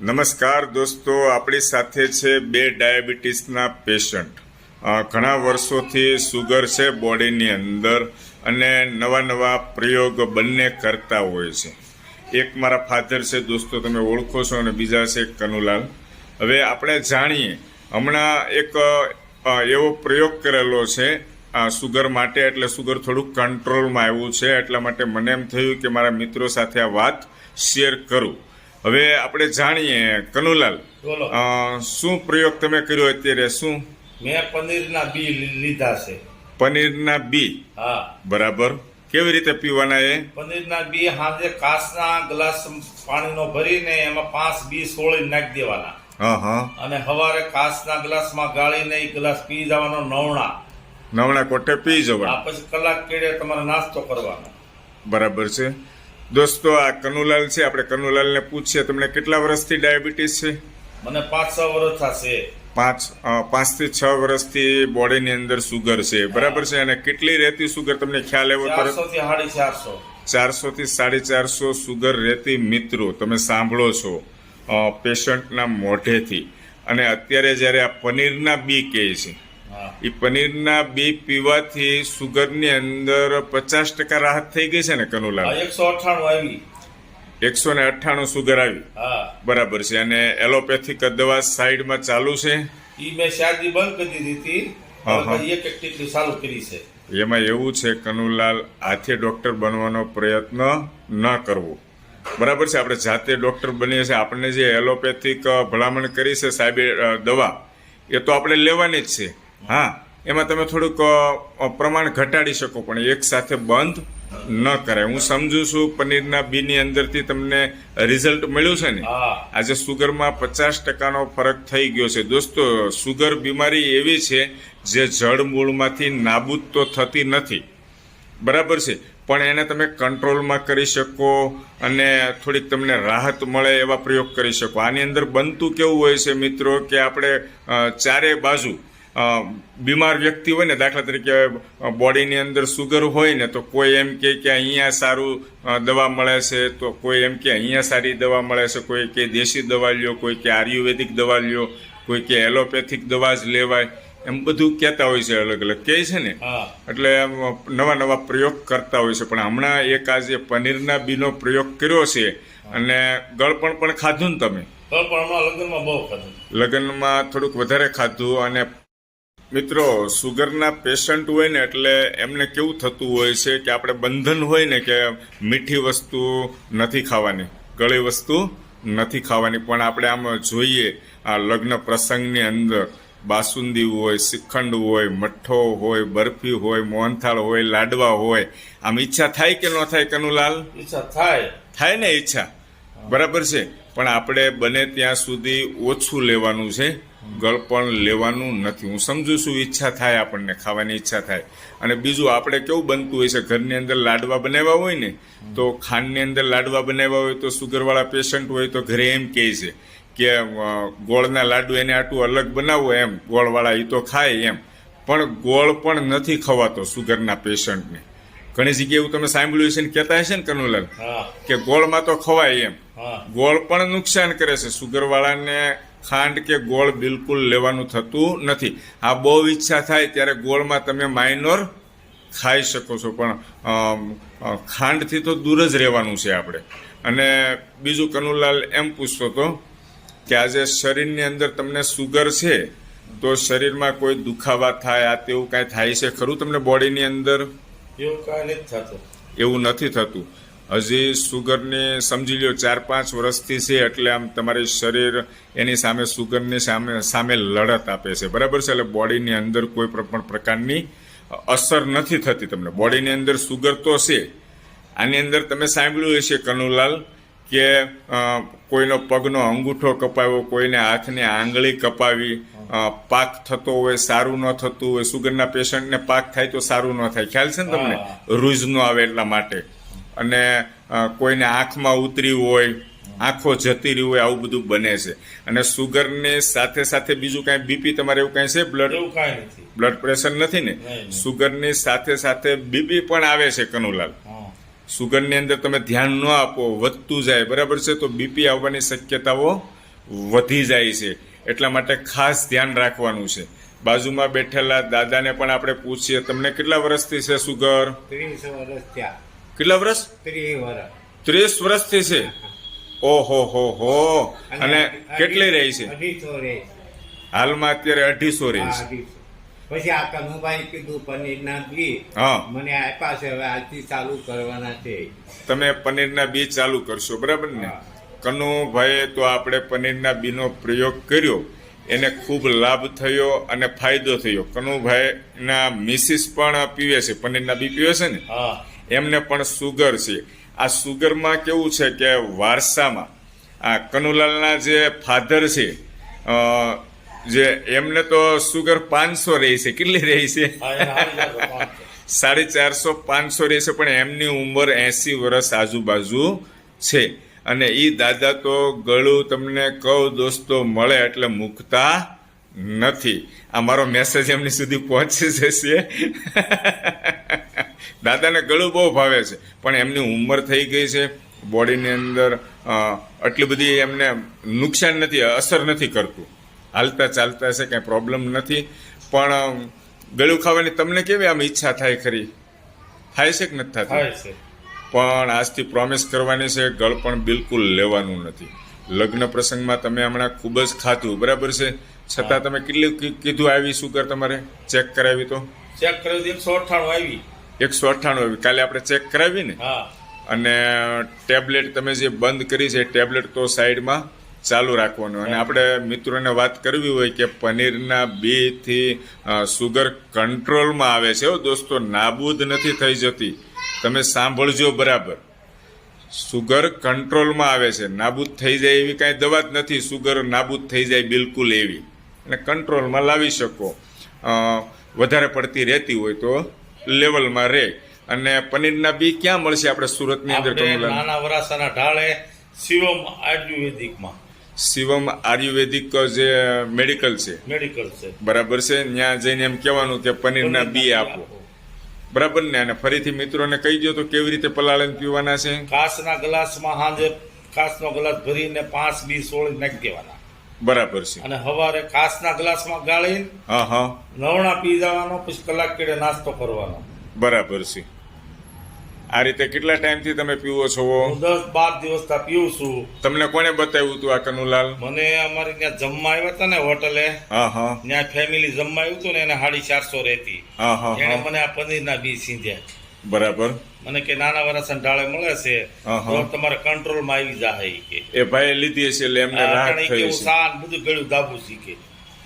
નમસ્કાર દોસ્તો, આપણી સાથે છે બે ડાયાબિટીસના પેશન્ટ. ઘણા વર્ષોથી સુગર છે બોડીની અંદર અને નવા નવા પ્રયોગ બંને કરતા હોય છે. એક મારા ફાધર છે દોસ્તો, તમે ઓળખો છો અને બીજા છે કનુલાલ. હવે આપણે જાણીએ, હમણાં એક એવો પ્રયોગ કરેલો છે સુગર માટે, એટલે સુગર થોડુંક કંટ્રોલમાં આવ્યું છે, એટલા માટે મને એમ થયું કે મારા મિત્રો સાથે આ વાત શેર કરું. હવે આપણે જાણીએ કનુલાલ બોલો. શું પ્રયોગ તમે કર્યો અત્યારે? શું? મેં પનીરના બી લીધા છે. પનીરના બી? હા. બરાબર. કેવી રીતે પીવાના એ? પનીરના બી સાંજે કાચના ગ્લાસ પાણીનો ભરીને એમાં પાંચ બી સોળી નાખી દેવાના. હા હા. અને સવારે કાચના ગ્લાસમાં ગાળીને એ ગ્લાસ પી જવાનો નવણા. નવણા કોઠે પી જવાના? આ પછી કલાક કેડે તમારે નાસ્તો કરવાનો. બરાબર છે. દોસ્તો આ કનુલાલ છે. આપણે કનુલાલને પૂછીએ તમને કેટલા વર્ષથી ડાયાબિટીસ છે? મને પાંચ છ વર્ષ થશે. પાંચ પાંચથી છ વર્ષથી બોડીની અંદર સુગર છે. બરાબર છે? અને કેટલી રહેતી સુગર? તમને ખ્યાલ એવો તરત ચારસો. થી સાડી ચારસો સુગર રહેતી મિત્રો તમે સાંભળો છો પેશન્ટના મોઢેથી. અને અત્યારે જ્યારે આ પનીરના બી કહે છે. એ પનીરના બી પીવાથી સુગરની અંદર પચાસ ટકા રાહત થઈ ગઈ છે ને કનુલાલ? એકસો અઠ્ઠાણું આવી. એકસો ને અઠ્ઠાણું સુગર આવી? બરાબર છે. અને એલોપેથિક દવા સાઈડમાં ચાલુ છે? એ મેં શાદી બંધ કરી દીધી હતી. એક એક ટીકડી ચાલુ કરી છે. એમાં એવું છે કનુલાલ હાથે ડોક્ટર બનવાનો પ્રયત્ન ન કરવો. બરાબર છે. આપણે જાતે ડોક્ટર બનીએ છીએ. આપણને જે એલોપેથિક ભલામણ કરી છે સાહેબે દવા એ તો આપણે લેવાની જ છે. હા એમાં તમે થોડુંક પ્રમાણ ઘટાડી શકો પણ એક સાથે બંધ ન કરાય. હું સમજુ છું પનીરના બીની અંદરથી તમને રિઝલ્ટ મળ્યું છે ને? આજે સુગરમાં પચાસ ટકાનો ફરક થઈ ગયો છે. દોસ્તો સુગર બીમારી એવી છે જે જળમૂળમાંથી નાબૂદ તો થતી નથી. બરાબર છે? પણ એને તમે કંટ્રોલમાં કરી શકો અને થોડીક તમને રાહત મળે એવા પ્રયોગ કરી શકો. આની અંદર બનતું કેવું હોય છે મિત્રો કે આપણે ચારે બાજુ બીમાર વ્યક્તિ હોય ને દાખલા તરીકે બોડીની અંદર સુગર હોય ને તો કોઈ એમ કહે કે અહીંયા સારું દવા મળે છે તો કોઈ એમ કે અહીંયા સારી દવા મળે છે કોઈ કે દેશી દવા લ્યો કોઈ કે આયુર્વેદિક દવા લ્યો કોઈ કે એલોપેથિક દવા જ લેવાય એમ બધું કહેતા હોય છે અલગ અલગ. કહે છે ને? એટલે એમ નવા નવા પ્રયોગ કરતા હોય છે. પણ હમણાં એક આજે પનીરના બીનો પ્રયોગ કર્યો છે અને ગળપણ પણ ખાધું ને તમે? હમણાં લગ્નમાં બહુ ખાધું. લગ્નમાં થોડુંક વધારે ખાધું અને મિત્રો સુગરના પેશન્ટ હોય ને એટલે એમને કેવું થતું હોય છે કે આપણે બંધન હોય ને કે મીઠી વસ્તુ નથી ખાવાની ગળી વસ્તુ નથી ખાવાની. પણ આપણે આમ જોઈએ આ લગ્ન પ્રસંગની અંદર બાસુંદી હોય શ્રીખંડ હોય મઠ્ઠો હોય બરફી હોય મોહનથાળ હોય લાડવા હોય આમ ઈચ્છા થાય કે ન થાય કનુલાલ ઈચ્છા થાય. થાય ને ઈચ્છા. બરાબર છે. પણ આપણે બને ત્યાં સુધી ઓછું લેવાનું છે. ગળપણ લેવાનું નથી. હું સમજુ છું ઈચ્છા થાય આપણને ખાવાની ઈચ્છા થાય. અને બીજું આપણે કેવું બનતું હોય છે? ઘરની અંદર લાડવા બનાવ્યા હોય ને તો ખાંડની અંદર લાડવા બનાવ્યા હોય તો સુગરવાળા પેશન્ટ હોય તો ઘરે એમ કહે છે કે ગોળના લાડુ એને આટલું અલગ બનાવો એમ ગોળવાળા એ તો ખાય એમ. પણ ગોળ પણ નથી ખવાતો સુગરના પેશન્ટને. ઘણી જગ્યાએ એવું તમે સાંભળ્યું છે ને કહેતા હશે ને કનુલાલ? કે ગોળમાં તો ખવાય એમ. ગોળ પણ નુકસાન કરે છે. સુગરવાળાને ખાંડ કે ગોળ બિલકુલ લેવાનું થતું નથી. આ બહુ ઈચ્છા થાય ત્યારે ગોળમાં તમે માઇનોર ખાઈ શકો છો પણ ખાંડથી તો દૂર જ રહેવાનું છે આપણે. અને બીજું કનુલાલ એમ પૂછતો હતો કે આજે શરીરની અંદર તમને સુગર છે તો શરીરમાં કોઈ દુખાવા થાય આ તેવું કાંઈ થાય છે ખરું તમને બોડીની અંદર? એવું કાંઈ નથી થતું. એવું નથી થતું. હજી સુગરને સમજી લ્યો ચાર પાંચ વર્ષથી છે એટલે આમ તમારી શરીર એની સામે સુગરની સામે સામે લડત આપે છે. બરાબર છે? એટલે બોડીની અંદર કોઈ પણ પ્રકારની અસર નથી થતી તમને. બોડીની અંદર સુગર તો છે. આની અંદર તમે સાંભળ્યું હશે કનુલાલ કે કોઈનો પગનો અંગૂઠો કપાવ્યો કોઈને હાથની આંગળી કપાવી પાક થતો હોય સારું ન થતું હોય સુગરના પેશન્ટને પાક થાય તો સારું ન થાય. ખ્યાલ છે ને તમને. રૂઝ ન આવે એટલા માટે. અને કોઈને આંખમાં ઉતરી હોય આંખો જતી રહી હોય આવું બધું બને છે. અને સુગરની સાથે સાથે બીજું કાંઈ બીપી તમારે એવું કાંઈ છે? બ્લડ એવું કાંઈ નથી. બ્લડ પ્રેશર નથી ને? સુગરની સાથે સાથે બીપી પણ આવે છે કનુલાલ. સુગરની અંદર તમે ધ્યાન ન આપો વધતું જાય. બરાબર છે? તો બીપી આવવાની શક્યતાઓ વધી જાય છે. એટલા માટે ખાસ ધ્યાન રાખવાનું છે. બાજુમાં બેઠેલા દાદાને પણ આપણે પૂછીએ તમને કેટલા વર્ષથી છે સુગર? ત્રીસ વર્ષ થયા. કેટલા વર્ષ ત્રીસ વર્ષ ત્રીસ વર્ષથી છે? ઓહો હો હો. અને કેટલી રહી છે? હાલમાં અત્યારે અઢીસો રહી છે. પછી આ કનુભાઈ કીધું પનીર ના બી મને આપ્યા છે હવે આજથી ચાલુ કરવાના છે. તમે પનીરના બી ચાલુ કરશો બરાબર ને? કનુભાઈ કનુભાઈએ તો આપણે પનીરના બીનો પ્રયોગ કર્યો. એને ખૂબ લાભ થયો અને ફાયદો થયો. કનુભાઈના મિસિસ પણ પીવે છે પનીરના બી પીવે છે ને? એમને પણ સુગર છે. આ સુગરમાં કેવું છે કે વારસામાં આ કનુલાલના જે ફાધર છે જે એમને તો સુગર પાંચસો રહી છે કેટલી રહી છે. સાડી ચારસો પાંચસો રહેશે પણ એમની ઉંમર એસી વર્ષ આજુબાજુ છે. અને એ દાદા તો ગળું તમને કહું દોસ્તો મળે એટલે મૂકતા નથી. આ મારો મેસેજ એમની સુધી પહોંચી જશે. દાદાને ગળું બહુ ભાવે છે. પણ એમની ઉંમર થઈ ગઈ છે. બોડીની અંદર આટલી બધી એમને નુકસાન નથી અસર નથી કરતું. હાલતા ચાલતા છે કાંઈ પ્રોબ્લેમ નથી. પણ ગળું ખાવાની તમને કેવી આમ ઈચ્છા થાય ખરી? થાય છે કે નથી થતી? પણ આજથી પ્રોમિસ કરવાની છે ગળ પણ બિલકુલ લેવાનું નથી. લગ્ન પ્રસંગમાં તમે હમણાં ખૂબ જ ખાધું બરાબર છે? છતાં તમે કેટલી કીધું આવી સુગર તમારે? ચેક કરાવી તો? ચેક કરાવી એકસો અઠ્ઠાણું આવી. એકસો અઠ્ઠાણું કાલે આપણે ચેક કરાવી ને હા. અને ટેબ્લેટ તમે જે બંધ કરી છે ટેબ્લેટ તો સાઈડમાં ચાલુ રાખવાનું. અને આપણે મિત્રોને વાત કરવી હોય કે પનીરના બીથી સુગર કંટ્રોલમાં આવે છે હો દોસ્તો નાબૂદ નથી થઈ જતી. તમે સાંભળજો બરાબર. સુગર કંટ્રોલમાં આવે છે. નાબૂદ થઈ જાય એવી કાંઈ દવા જ નથી. સુગર નાબૂદ થઈ જાય બિલકુલ એવી. અને કંટ્રોલમાં લાવી શકો. વધારે પડતી રહેતી હોય તો લેવલમાં રહે. અને પનીરના બી ક્યાં મળશે આપણે સુરતની અંદર નાના વરાસાના ઢાળે શિવમ આયુર્વેદિકમાં. શિવમ આયુર્વેદિક જે મેડિકલ છે. મેડિકલ છે. બરાબર છે? ત્યાં જઈને એમ કહેવાનું કે પનીરના બી આપો. બરાબર ને? અને ફરીથી મિત્રોને કહી દો તો કેવી રીતે પલાળીને પીવાના છે? કાચના ગ્લાસમાં સાંજે કાચનો ગ્લાસ ભરીને પાંચ બી સોળ નાખી દેવાના. બરાબર છે. અને સવારે કાચના ગ્લાસમાં ગાળીને હા હા. નવણા પી જવાનો પછી કલાક કેડે નાસ્તો કરવાનો. બરાબર છે. આ રીતે કેટલા ટાઈમથી તમે પીવો છો? હું દસ બાર દિવસ તા પીવું છું. તમને કોને બતાવ્યું હતું આ કનુલાલ? મને અમારે ત્યાં જમવા આવ્યા હતા ને હોટલે. હા હા. ત્યાં ફેમિલી જમવા આવ્યું હતું ને એને સાડી ચારસો રહેતી. હા હા. મને આ પનીરના બી સીંધ્યા. બરાબર. મને કે નાના વાળા સંઢાળે મળે છે. તો તમારે કંટ્રોલમાં આવી જાય કે. એ ભાઈ લીધી હશે એટલે એમને રાહત થઈ છે સાન બધું ગળ્યું દાબું શીખે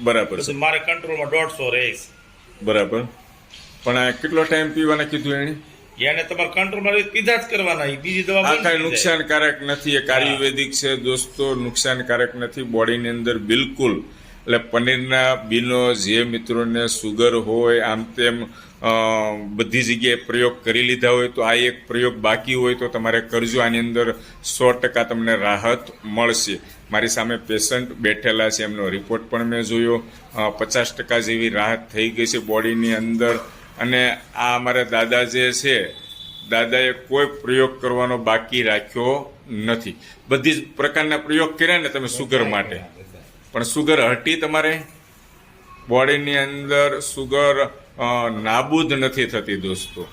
બરાબર છે. મારે કંટ્રોલમાં દોઢસો રહીશ બરાબર. પણ આ કેટલો ટાઈમ પીવાને કીધું એને એને તમારે કંટ્રોલમાં માં પીધા જ કરવાના બીજી દવા આ કાંઈ નુકસાનકારક નથી એ આયુર્વેદિક છે દોસ્તો નુકસાનકારક નથી બોડીની અંદર બિલકુલ. એટલે પનીરના બીનો જે મિત્રોને સુગર હોય આમ તેમ બધી જગ્યાએ પ્રયોગ કરી લીધા હોય તો આ એક પ્રયોગ બાકી હોય તો તમારે કરજો. આની અંદર સો ટકા તમને રાહત મળશે. મારી સામે પેશન્ટ બેઠેલા છે. એમનો રિપોર્ટ પણ મેં જોયો. પચાસ ટકા જેવી રાહત થઈ ગઈ છે બોડીની અંદર. અને આ અમારા દાદા જે છે, દાદાએ કોઈ પ્રયોગ કરવાનો બાકી રાખ્યો નથી. બધી જ પ્રકારના પ્રયોગ કર્યા ને તમે સુગર માટે. પણ સુગર હટી તમારે? બોડીની અંદર સુગર નાબૂદ નથી થતી દોસ્તો.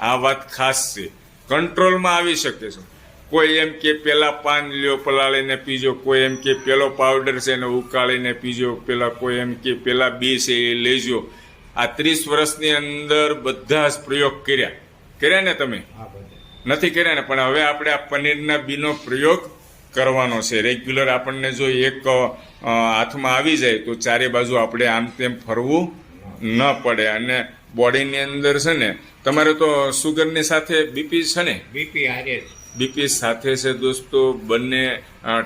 આ વાત ખાસ છે. કંટ્રોલમાં આવી શકે છે. કોઈ એમ કે પેલા પાન લ્યો પલાળીને પીજો કોઈ એમ કે પેલો પાવડર છે એને ઉકાળીને પીજો પેલા કોઈ એમ કે પેલા બી છે એ લેજો. આ ત્રીસ વર્ષની અંદર બધા જ પ્રયોગ કર્યા. કર્યા ને તમે? નથી કર્યા ને પણ હવે આપણે આ પનીરના બીનો પ્રયોગ કરવાનો છે. રેગ્યુલર આપણને જો એક હાથમાં આવી જાય તો ચારે બાજુ આપણે આમ તેમ ફરવું ન પડે. અને બોડીની અંદર છે ને તમારે તો સુગરની સાથે બીપી છે ને? બીપી હારે બીપી સાથે છે દોસ્તો. બંને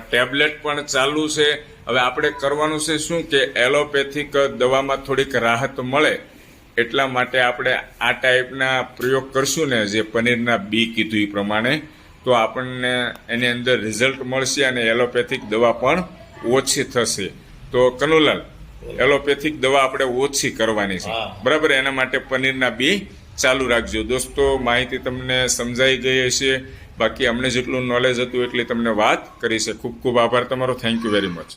ટેબ્લેટ પણ ચાલુ છે. હવે આપણે કરવાનું છે શું કે એલોપેથિક દવામાં થોડીક રાહત મળે. એટલા માટે આપણે આ ટાઈપના પ્રયોગ કરશું ને જે પનીરના બી કીધું એ પ્રમાણે. તો આપણને એની અંદર રિઝલ્ટ મળશે અને એલોપેથિક દવા પણ ઓછી થશે. તો કનુલાલ એલોપેથિક દવા આપણે ઓછી કરવાની છે. બરાબર એના માટે પનીરના બી ચાલુ રાખજો. દોસ્તો માહિતી તમને સમજાઈ ગઈ હશે. બાકી અમને જેટલું નોલેજ હતું એટલી તમને વાત કરી છે. ખૂબ ખૂબ આભાર તમારો. Thank you very much